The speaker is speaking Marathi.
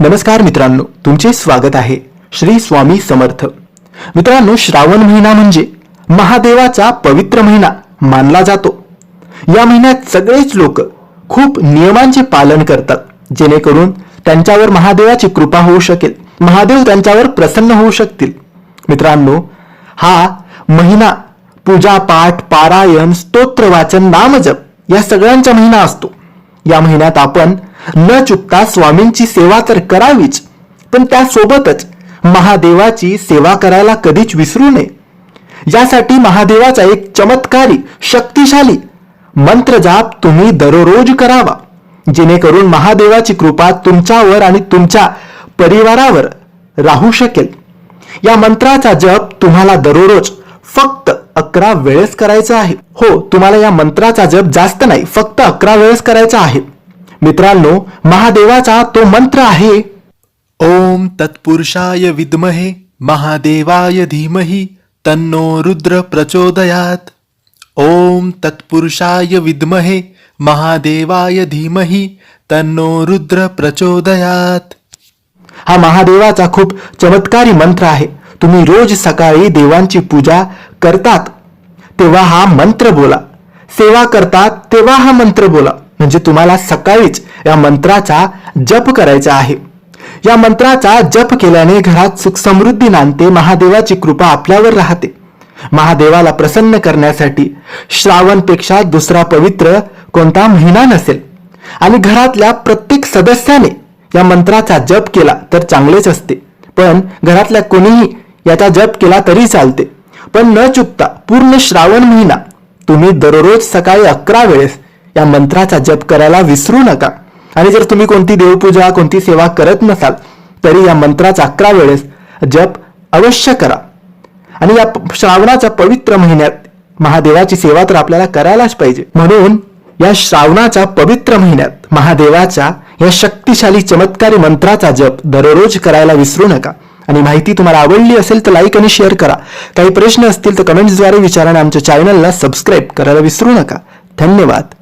नमस्कार मित्रांनो तुमचे स्वागत आहे श्री स्वामी समर्थ. मित्रांनो श्रावण महिना म्हणजे महादेवाचा पवित्र महिना मानला जातो. या महिन्यात सगळेच लोक खूप नियमांचे पालन करतात जेणेकरून त्यांच्यावर महादेवाची कृपा होऊ शकेल महादेव त्यांच्यावर प्रसन्न होऊ शकतील. मित्रांनो हा महिना पूजा पाठ पारायण स्तोत्र वाचन नामजप या सगळ्यांचा महिना असतो. या महिन्यात आपण न चुकता स्वामींची सेवा तर करावीच पण त्यासोबतच महादेवाची सेवा करायला कधीच विसरू नये. यासाठी महादेवाचा एक चमत्कारी शक्तिशाली मंत्र जाप तुम्ही दररोज करावा. जेणेकरून महादेवाची कृपा तुमच्यावर आणि तुमच्या परिवारावर राहू शकेल. या मंत्राचा जप तुम्हाला दररोज फक्त अकरा वेळेस करायचा आहे. हो तुम्हाला या मंत्राचा जप जास्त नाही फक्त अकरा वेळेस करायचा आहे. मित्रांनो महादेवाचा तो मंत्र आहे ओम तत्पुरुषाय विद्महे महादेवाय धीमहि तन्नो रुद्र प्रचोदयात. ओम तत्पुरुषाय विद्महे महादेवाय धीमहि तन्नो रुद्र प्रचोदयात. हा महादेवाचा खूप चमत्कारी मंत्र आहे. तुम्ही रोज सकाळी देवांची पूजा करतात तेव्हा हा मंत्र बोला. सेवा करतात तेव्हा हा मंत्र बोला. म्हणजे तुम्हाला सकाळीच या मंत्राचा जप करायचा आहे. या मंत्राचा जप केल्याने घरात सुख समृद्धी नांदते महादेवाची कृपा आपल्यावर राहते. महादेवाला प्रसन्न करण्यासाठी श्रावणपेक्षा दुसरा पवित्र कोणता महिना नसेल. आणि घरातल्या प्रत्येक सदस्याने या मंत्राचा जप केला तर चांगलेच असते. पण घरातल्या कोणीही याचा जप केला तरी चालते. पण न चुकता पूर्ण श्रावण महिना तुम्ही दररोज सकाळी अकरा वेळेस या मंत्राचा जप करायला विसरू नका. आणि जर तुम्ही कोणती देवपूजा कोणती सेवा करत नसाल तरी या मंत्राचा अकरा वेळेस जप अवश्य करा. आणि या श्रावणाच्या पवित्र महिन्यात महादेवाची सेवा तर आपल्याला करायलाच पाहिजे. म्हणून या श्रावणाच्या पवित्र महिन्यात महादेवाच्या या शक्तिशाली चमत्कारी मंत्राचा जप दररोज करायला विसरू नका. आणि माहिती तुम्हाला आवडली असेल तर लाईक आणि शेअर करा. काही प्रश्न असतील तर कमेंट्सद्वारे विचारा आणि आमच्या चॅनलला सबस्क्राईब करायला विसरू नका. धन्यवाद.